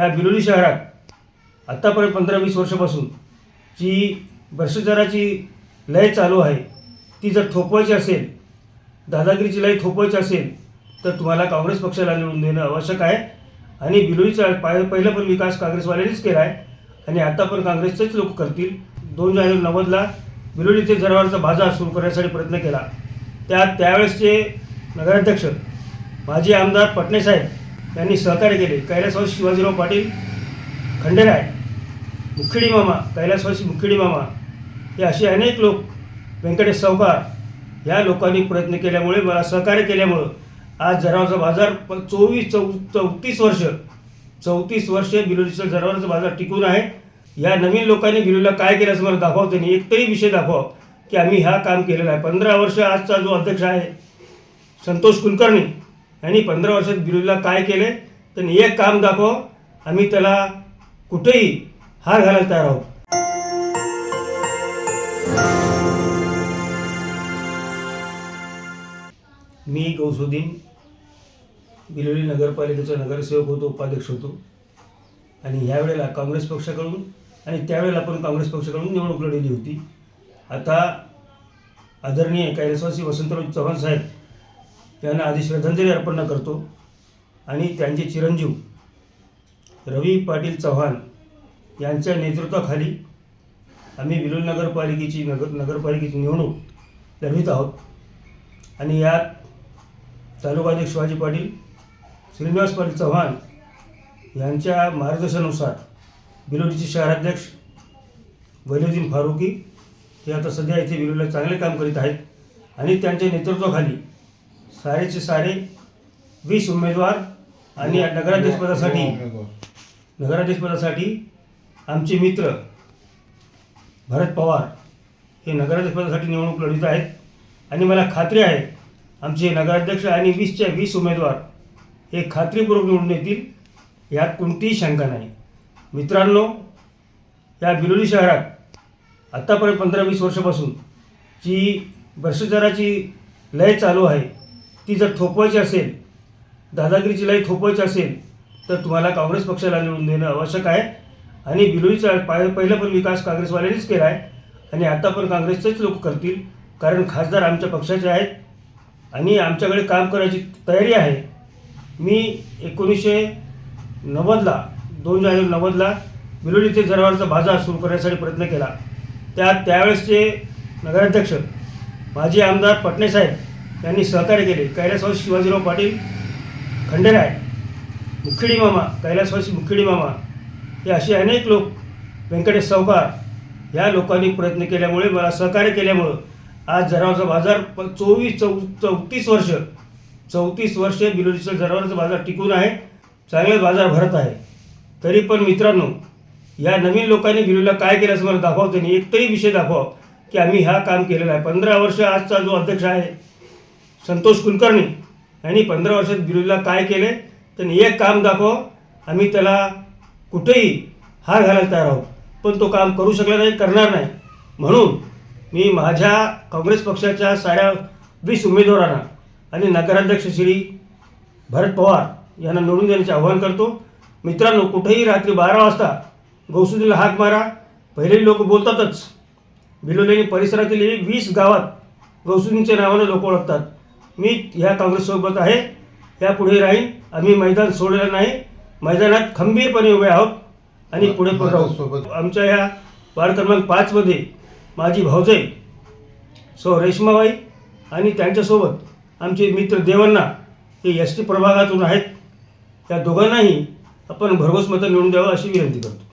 ह्या बिलोली शहरात आत्तापर्यंत पंधरा वीस वर्षापासून जी भ्रष्टाचाराची लय चालू आहे ती जर थोपवायची असेल दादागिरीची लय थोपवायची असेल तर तुम्हाला काँग्रेस पक्षाला निवडून देणं आवश्यक आहे. आणि बिलोलीचा पाय पहिला पण विकास काँग्रेसवाल्यांनीच केला आहे आणि आता पण काँग्रेसचेच लोक करतील. दोन जानेवारी नव्वदला बिलोलीचे जनावरचा बाजार सुरू करण्यासाठी प्रयत्न केला. त्यात त्यावेळेसचे नगराध्यक्ष माजी आमदार पटणे साहेब यांनी सहकार्य केले. कैलासवासी शिवाजीराव पाटील खंडेराय मुखिडी मामा कैलासवासी मुखिडी मामा हे असे अनेक लोक व्यंकटेश सावकार या लोकांनी प्रयत्न केल्यामुळे मला सहकार्य केल्यामुळं आज जनावरचा बाजार प चोवीस चौ चौतीस वर्ष चौतीस वर्ष बिलोलीचा जनावरचा बाजार टिकून आहे. या नवीन लोकांनी बिलोला काय केलं असं मला दाखवा त्यांनी. एक तरी विषय दाखवा की आम्ही हा काम केलेला आहे. पंधरा वर्ष आजचा जो अध्यक्ष आहे संतोष कुलकर्णी यांनी पंधरा वर्षात बिलोलीला काय केले? तर एक काम दाखव. आम्ही त्याला कुठेही हार घालायला तयार आहोत. मी गौसुद्दीन बिलोली नगरपालिकेचा नगरसेवक होतो उपाध्यक्ष होतो. आणि ह्यावेळेला काँग्रेस पक्षाकडून आणि त्यावेळेला पण काँग्रेस पक्षाकडून निवडणूक लढवली होती. आता आदरणीय कैलासवासी वसंतराव चव्हाण साहेब यांना आधी श्रद्धांजली अर्पण करतो. आणि त्यांचे चिरंजीव रवी पाटील चव्हाण यांच्या नेतृत्वाखाली आम्ही विलोल नगरपालिकेची नगर नगरपालिकेची निवडणूक लढवित आहोत. आणि यात तालुकाध्यक्ष शिवाजी पाटील श्रीनिवास पाटील चव्हाण यांच्या मार्गदर्शनानुसार बिलोलीचे शहराध्यक्ष वैलुद्दीन फारुकी हे आता सध्या इथे बिलोलीला चांगले काम करीत आहेत. आणि त्यांच्या नेतृत्वाखाली सारेचे सारे वीस उमेदवार आणि या नगराध्यक्षपदासाठी नगराध्यक्षपदासाठी आमचे मित्र भरत पवार हे नगराध्यक्षपदासाठी निवडणूक लढवित आहेत. आणि मला खात्री आहे आमचे नगराध्यक्ष आणि वीसच्या वीस उमेदवार हे खात्रीपूर्वक निवडून येतील यात कोणतीही शंका नाही. मित्रांनो या बिलोली शहरात आत्तापर्यंत पंधरा वीस वर्षापासून जी भ्रष्टाचाराची लय चालू आहे ती जर थोपवायची असेल दादागिरीची लय थोपवायची असेल तर तुम्हाला काँग्रेस पक्षाला निवडून देणं आवश्यक आहे. आणि बिलोलीचा पाय पहिला पण विकास काँग्रेसवाल्यांनीच केला आहे आणि आता पण काँग्रेसचेच लोक करतील कारण खासदार आमच्या पक्षाचे आहेत आणि आमच्याकडे काम करायची तयारी आहे. मी एकोणीसशे नव्वदला दोन जानेवारी नव्वदला बिलोलीचे जनावरचा बाजार सुरू करण्यासाठी प्रयत्न केला. त्या त्यावेळेसचे नगराध्यक्ष माजी आमदार पटणे साहेब यांनी सहकार्य केले. कैलासवासी शिवाजीराव पाटील खंडेराय मुखिडी मामा कैलासवासी मुखिडी मामा हे असे अनेक लोक व्यंकटेश सावकार या लोकांनी प्रयत्न केल्यामुळे मला सहकार्य केल्यामुळं आज जनावरचा बाजार प चोवीस चौ चौतीस वर्ष चौतीस वर्ष बिलोलीचा जनावरचा बाजार टिकून आहे चांगले बाजार भरत आहे. तरी पण मित्रांनो या नवीन लोकांनी बिलोलीला काय केलं असं मला दाखवतो त्यांनी एकतरी विषय दाखवा की आम्ही हा काम केलेला आहे. पंधरा वर्ष आजचा जो अध्यक्ष आहे संतोष कुलकर्णी यांनी पंधरा वर्षात बिलोलीला काय केले? त्यांनी एक काम दाखव. आम्ही त्याला कुठेही हार घालायला तयार आहोत. पण तो काम करू शकला नाही करणार नाही. म्हणून मी माझ्या काँग्रेस पक्षाच्या साड्या वीस उमेदवारांना आणि नगराध्यक्ष श्री भरत पवार यांना निवडून देण्याचे आवाहन करतो. मित्रांनो कुठेही रात्री बारा वाजता गौसुदीला हाक मारा. पहिले लोक बोलतातच. बिलोलेनी परिसरातील वीस गावात गौसुदींच्या नावानं लोक ओळखतात. मी ह्या काँग्रेससोबत आहे यापुढे राहीन आम्ही मैदान सोडलेलं नाही. मैदानात खंबीरपणे उभे आहोत आणि पुढे पण राहू. सोबत. आमच्या ह्या वार्ड क्रमांक पाचमध्ये माझी भाऊजाई सो रेश्माबाई आणि त्यांच्यासोबत आमचे मित्र देवण्णा हे एस टी प्रभागातून आहेत. या दोघांनाही आपण भरघोस मतं निवडून द्यावं अशी विनंती करतो.